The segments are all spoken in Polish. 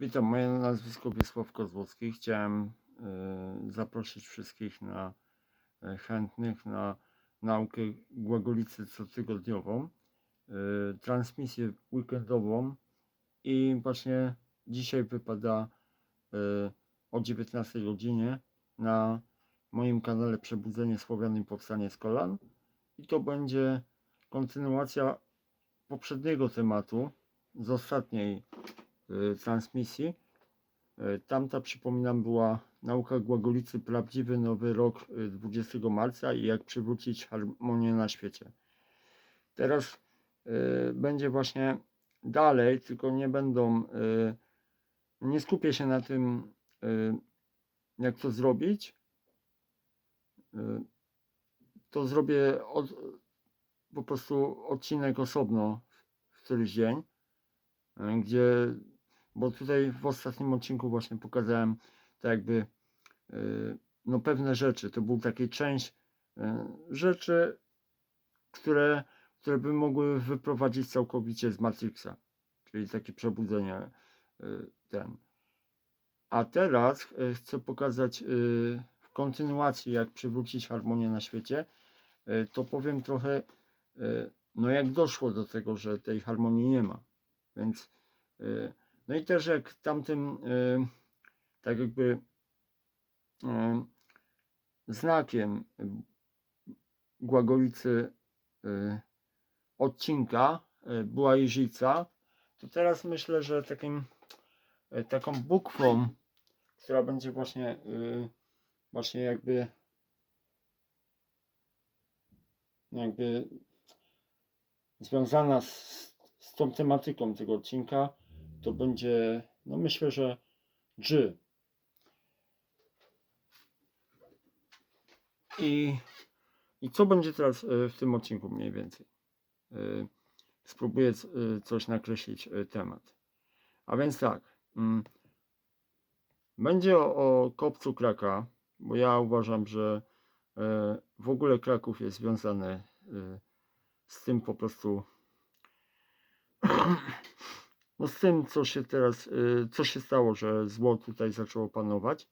Witam, moje nazwisko Wiesław Kozłowski. Chciałem e, zaprosić wszystkich na e, chętnych na naukę Głagolicy cotygodniową, e, transmisję weekendową i właśnie dzisiaj wypada o 19 godzinie na moim kanale Przebudzenie Słowian Powstanie z Kolan i to będzie kontynuacja poprzedniego tematu z ostatniej y, transmisji. Y, Tamta, przypominam, była nauka Głagolicy Prawdziwy Nowy Rok y, 20 marca i jak przywrócić harmonię na świecie. Teraz y, będzie właśnie dalej, tylko nie będą, y, nie skupię się na tym, y, jak to zrobić. Y, To zrobię od, po prostu odcinek osobno w któryś dzień gdzie, bo tutaj w ostatnim odcinku właśnie pokazałem tak jakby e, no pewne rzeczy, to był taki część e, rzeczy, które, które by mogły wyprowadzić całkowicie z Matrixa, czyli takie przebudzenie e, ten. A teraz chcę pokazać w kontynuacji, jak przywrócić harmonię na świecie, to powiem trochę, no jak doszło do tego, że tej harmonii nie ma. Więc y, no i też jak tamtym y, tak jakby y, znakiem Głagolicy y, odcinka była jeżyca, to teraz myślę, że takim taką bukwą, która będzie właśnie właśnie jakby jakby związana z, z tą tematyką tego odcinka, to będzie, no myślę, że G. I, I co będzie teraz e, w tym odcinku mniej więcej? E, Spróbuję e, coś nakreślić temat. A więc tak. mm, Będzie o, o kopcu Kraka, bo ja uważam, że w ogóle Kraków jest związany z tym po prostu no z tym co się teraz y, co się stało, że zło tutaj zaczęło panować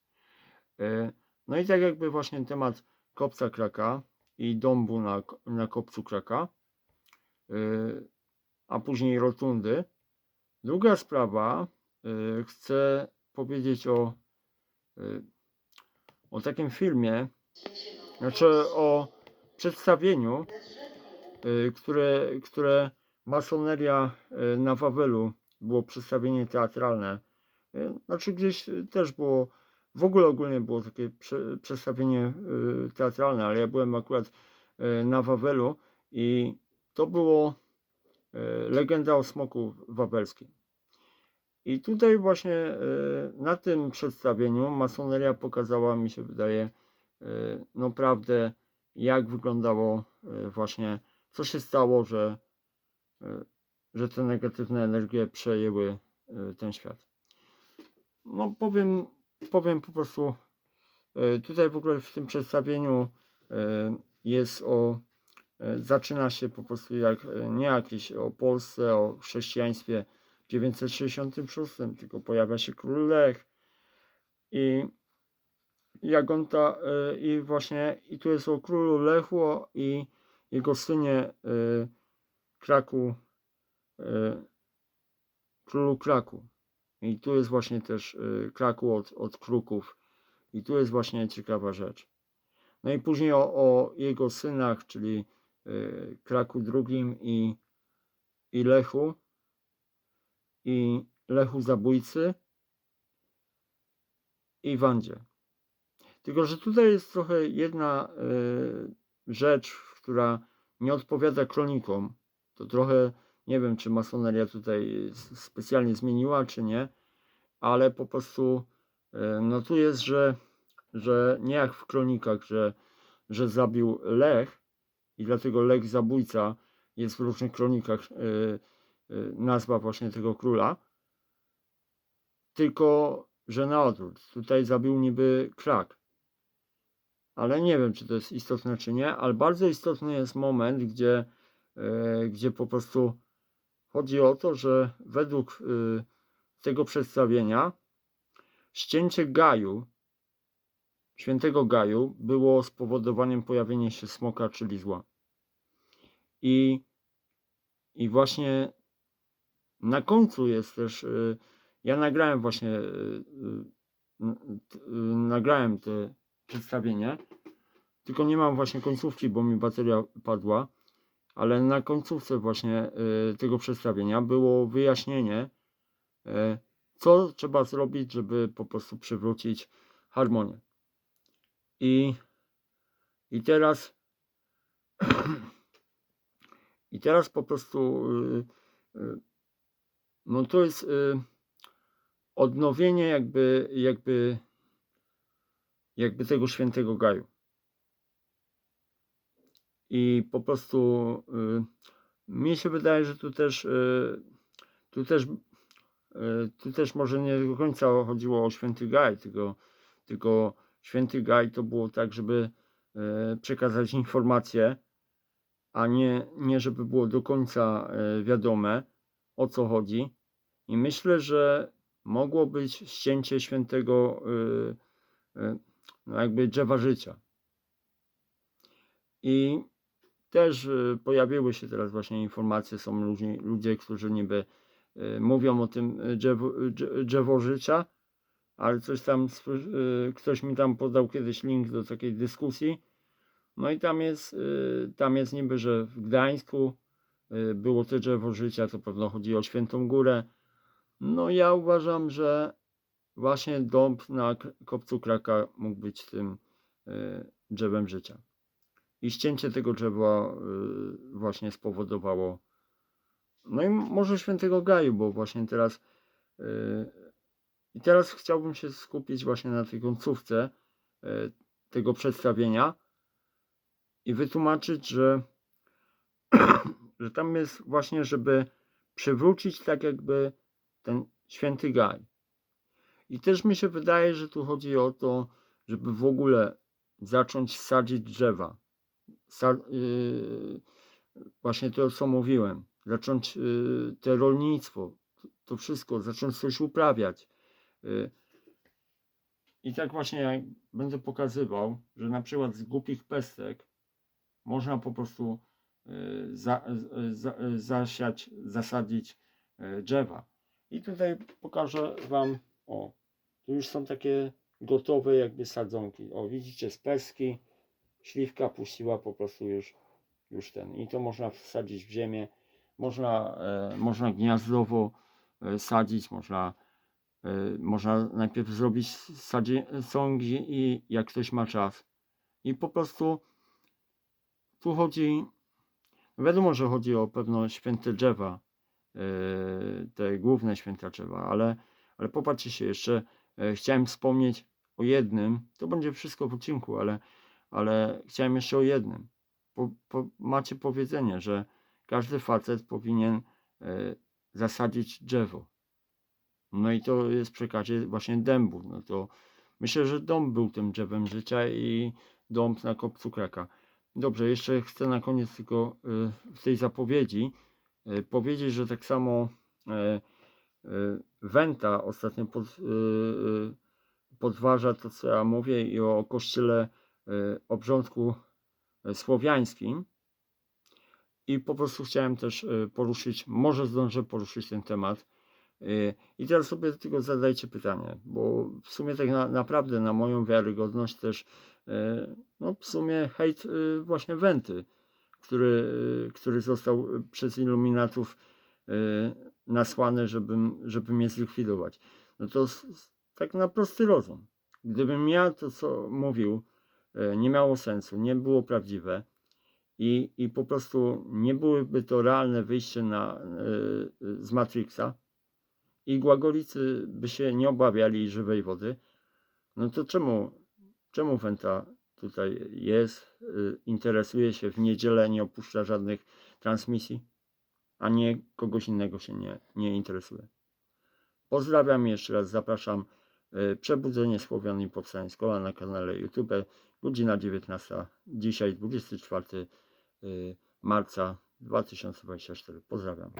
Y, no i tak jakby właśnie temat kopca kraka i dąbu na, na kopcu kraka y, a później rotundy. Druga sprawa chcę powiedzieć o o takim filmie znaczy o przedstawieniu które, które masoneria na Wawelu było przedstawienie teatralne. Y, Znaczy gdzieś y, też było, w ogóle ogólnie było takie prze, przedstawienie y, teatralne, ale ja byłem akurat na Wawelu i to było legenda o smoku wawelskim. I tutaj właśnie na tym przedstawieniu masoneria pokazała, mi się wydaje, y, no prawdę, jak wyglądało właśnie, co się stało, że, że te negatywne energie przejęły y, ten świat. No powiem, powiem po prostu, y, tutaj w ogóle w tym przedstawieniu y, jest o, zaczyna się po prostu jak, nie jakieś o Polsce, o chrześcijaństwie w 966, tylko pojawia się król Lech i jak on ta, i właśnie, i tu jest o królu Lechu i jego synie Kraku, królu Kraku. I tu jest właśnie też y, Kraku od, od Kruków. I tu jest właśnie ciekawa rzecz. No i później o, o jego synach, czyli y, Kraku II i, i Lechu. I Lechu Zabójcy i Wandzie. Tylko, że tutaj jest trochę jedna y, rzecz, która nie odpowiada kronikom. To trochę nie wiem, czy masoneria tutaj specjalnie zmieniła, czy nie, ale po prostu y, no tu jest, że, że nie jak w kronikach, że, że zabił Lech i dlatego Lech zabójca jest w różnych kronikach y, y, nazwa właśnie tego króla, tylko że na odwrót. Tutaj zabił niby krak ale nie wiem, czy to jest istotne, czy nie, ale bardzo istotny jest moment, gdzie, e, gdzie po prostu chodzi o to, że według e, tego przedstawienia ścięcie Gaju, świętego Gaju, było spowodowaniem pojawienia się smoka, czyli zła. I, i właśnie na końcu jest też. y, Ja nagrałem właśnie. y, y, y, Nagrałem te przedstawienie. Tylko nie mam właśnie końcówki, bo mi bateria padła. Ale na końcówce właśnie y, tego przedstawienia było wyjaśnienie, y, co trzeba zrobić, żeby po prostu przywrócić harmonię. I, i teraz. I teraz po prostu. y, No to jest odnowienie jakby, jakby, jakby tego świętego gaju. I po prostu y, mi się wydaje, że tu też, y, tu też, y, tu też może nie do końca chodziło o święty gaj, tylko, tylko święty gaj to było tak, żeby przekazać informacje, a nie, nie żeby było do końca wiadome o co chodzi. I myślę, że mogło być ścięcie świętego no jakby drzewa życia. I też y, pojawiły się teraz właśnie informacje, są ludzie, ludzie którzy niby y, mówią o tym y, drzewo, drze- drzewo życia, ale coś tam, ktoś mi tam podał kiedyś link do takiej dyskusji. No i tam jest, tam jest niby, że w Gdańsku było to drzewo życia, to pewno chodzi o Świętą Górę. No ja uważam, że właśnie dąb na kopcu Kraka mógł być tym drzewem życia. I ścięcie tego drzewa y, właśnie spowodowało. No i może świętego Gaju, bo właśnie teraz. y, I teraz chciałbym się skupić właśnie na tej końcówce y, tego przedstawienia i wytłumaczyć, że, że tam jest właśnie, żeby przywrócić tak jakby ten święty Gaj. I też mi się wydaje, że tu chodzi o to, żeby w ogóle zacząć sadzić drzewa. Yy, właśnie to, co mówiłem. Zacząć yy, te rolnictwo, to wszystko, zacząć coś uprawiać. Yy. I tak właśnie jak będę pokazywał, że na przykład z głupich pestek można po prostu za, za, zasiać, zasadzić drzewa. I tutaj pokażę Wam, o, tu już są takie gotowe jakby sadzonki. O, widzicie, z peski, śliwka puściła po prostu już, już ten. I to można wsadzić w ziemię. Można, e, można gniazdowo e, sadzić, można, e, można najpierw zrobić sadzie, sągi i jak ktoś ma czas. I po prostu tu chodzi, wiadomo, że chodzi o pewno święte drzewa, e, te główne święte drzewa, ale, ale popatrzcie się jeszcze, e, chciałem wspomnieć o jednym, to będzie wszystko w odcinku, ale, ale chciałem jeszcze o jednym. Po, po, macie powiedzenie, że każdy facet powinien e, zasadzić drzewo. No i to jest w przekazie właśnie dębu. No to myślę, że dąb był tym drzewem życia i dąb na kopcu kraka. Dobrze, jeszcze chcę na koniec tylko y, w tej zapowiedzi y, powiedzieć, że tak samo e, Wenta ostatnio pod, podważa to, co ja mówię i o kościele obrządku y, słowiańskim. I po prostu chciałem też y, poruszyć, może zdążę poruszyć ten temat. Y, I teraz sobie tylko zadajcie pytanie, bo w sumie tak na, naprawdę na moją wiarygodność też, y, no w sumie hejt y, właśnie Wenty, który, y, który został y, przez iluminatów y, nasłany, żeby, żeby mnie zlikwidować. No to tak na prosty rozum. Gdybym ja to, co mówił, y, nie miało sensu, nie było prawdziwe i, i po prostu nie byłyby to realne wyjście na, y, z Matrixa i Głagolicy by się nie obawiali żywej wody, no to czemu, czemu Wenta tutaj jest, y, interesuje się w niedzielę, nie opuszcza żadnych transmisji, a nie kogoś innego się nie, nie interesuje. Pozdrawiam jeszcze raz, zapraszam. Y, Przebudzenie Słowian i Powstanie z Kolan na kanale YouTube, godzina 19, dzisiaj 24 y, marca 2024. Pozdrawiam.